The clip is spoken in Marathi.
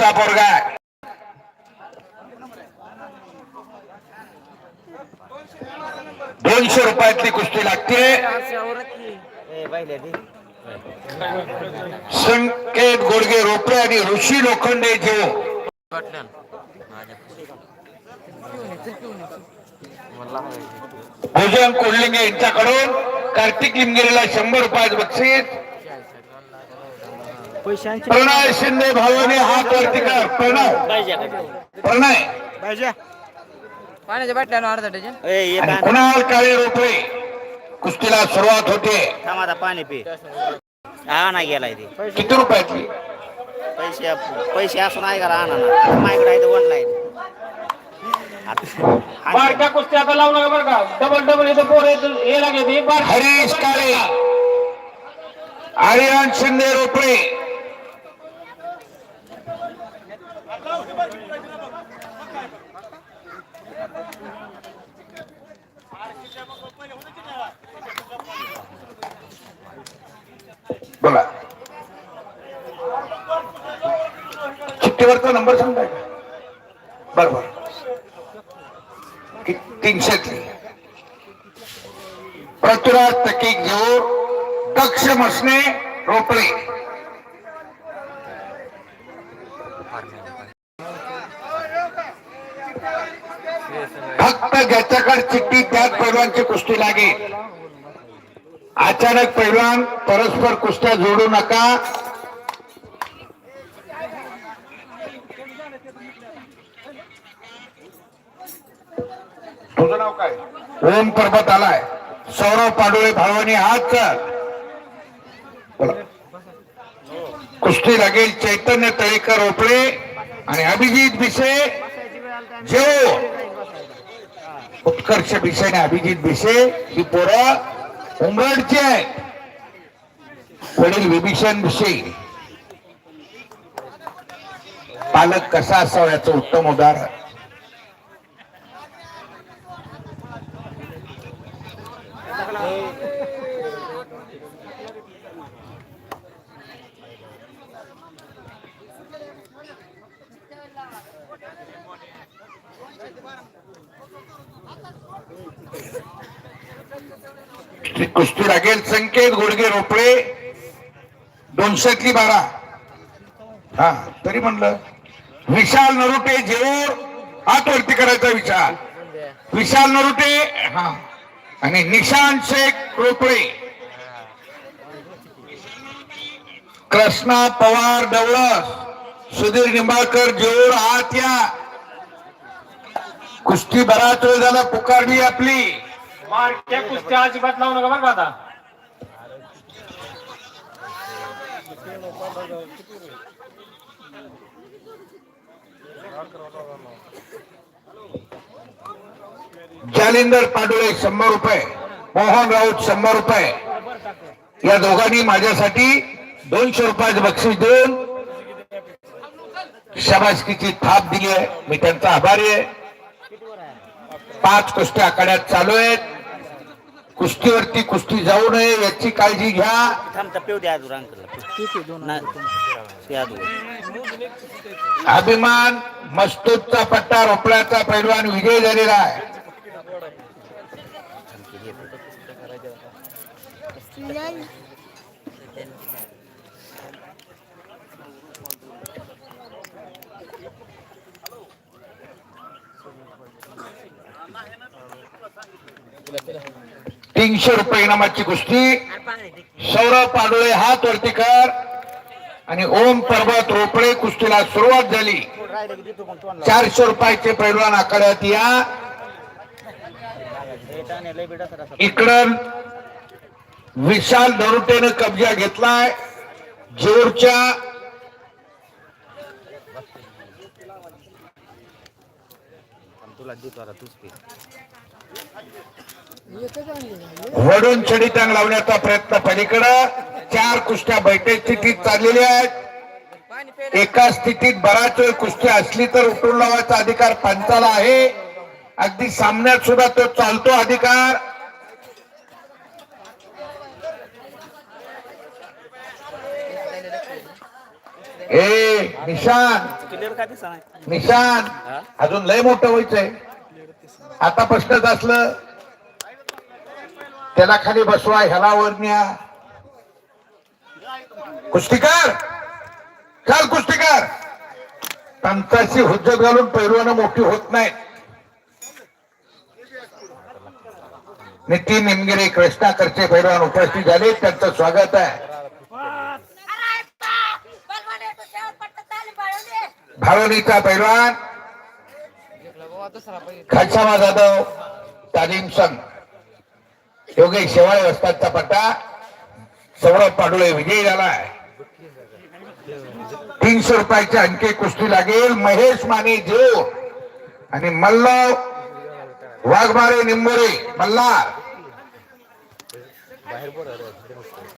पोरगा दोनशे रुपयातली कुस्ती लागते. संकेत गोडगे रोपडे आणि ऋषी लोखंडे जेव भोजन कोल्लिंगे यांच्याकडून कार्तिक लिमगिरीला शंभर रुपयाचं बक्षीस. प्रणय शिंदे भावाने हात वरती कर प्रणय. प्रणय पाण्याच्या बाटल्या अर्धा डझन. आणि कुणाल काळे रोपडे कुस्तीला सुरुवात होते. थांब पाणी पी. हा नाही गेलाय ते. किती रुपयाची पैसे पैसे असून आहे का आणा ना माझ्याकडे आहे वन लाईन बारक्या कुस्त्या आता लावू नका बरं का. डबल डबल इथं पोर हे लागे ते. बार हरीश काळे. आर्यन शिंदे रोपडे बघा चिठ्ठीवरचा नंबर सांगताय का? बरोबर कि- तीनशेतली पृथ्वीराज तकी घेऊन दक्ष मसने रोपले फक्त ज्याच्याकडे चिठ्ठी त्याच पैलवानची कुस्ती लागेल अचानक पैलवान परस्पर कुस्त्या जोडू नका. तुझं नाव काय? ओम पर्वत आलाय. सौरव पाडोळे भावानी हात कर. कुस्ती लागेल चैतन्य तळेकर रोपळे आणि अभिजित भिसे. जेव. उत्कर्ष भिसे आणि अभिजित भिसे ही पोरं उमरडची आहे वडील विभीषण भिसे पालक कसा असावा याचं उत्तम उदाहरण. कुस्ती लागेल संकेत गोडगे रोपळे दोनशेतली बारा. हा तरी म्हणलं विशाल नरुटे जेऊर आतवरती करायचा विशाल विशाल नरुटे हा आणि निशांत शेख रोपळे. कृष्णा पवार डवळस सुधीर निंबाळकर जेऊर हात या. कुस्ती बराच वेळ झाला पुकारली आपली. बारक्या कुस्त्या अजिबात लावू नका बरं का आता जालिंदर पाडोळे शंभर रुपये. मोहन राऊत शंभर रुपये. या दोघांनी माझ्यासाठी दोनशे रुपयाचं बक्षीस देऊन शाबासकीची थाप दिली आहे. मी त्यांचा आभारी आहे. पाच कुस्त्या आखाड्यात चालू आहेत. कुस्तीवरती कुस्ती जाऊ नये याची काळजी घ्या. द्या अजून अभिमान मस्तूरचा पट्टा रोपड्याचा पैलवान विजय झालेला आहे. तीनशे रुपये इनामाची कुस्ती. सौरभ पाडोळे हात वरती कर. आणि ओम पर्वत रोपळे कुस्तीला सुरुवात झाली. चारशे रुपयाचे पैलवान आकारात या. इकडं विशाल दरुटेनं कब्जा घेतलाय. जोरच्या तुला देतो आता तूच वडून छडी टांग लावण्याचा प्रयत्न पलीकडं. चार कुस्त्या बैठक स्थितीत चाललेल्या आहेत. एका स्थितीत बराच वेळ कुस्ती असली तर उठून लावायचा अधिकार पंचाला आहे. अगदी सामन्यात सुद्धा तो चालतो अधिकार. ए निशान. निशान. अजून लय मोठं व्हायचंय. आता प्रश्नच असलं त्याला खाली बसवा ह्याला वरण्या कुस्तीकार चाल कुस्तीकार पंचाची हुज्जत घालून पैलवानं मोठी होत नाही नितीन निमगिरे कृष्णाकरचे पैलवान उपस्थित झाले. त्यांचं स्वागत आहे. भावनीचा पैलवान खालसामा जाधव तालीम संघ. योगेश शेवाळे वस्तादचा पट्टा. सौरभ पाडुळे विजयी झालाय. तीनशे रुपयाचे अंके कुस्ती लागेल. महेश माने देव आणि मल्ल वाघमारे निंबोरे मल्हार.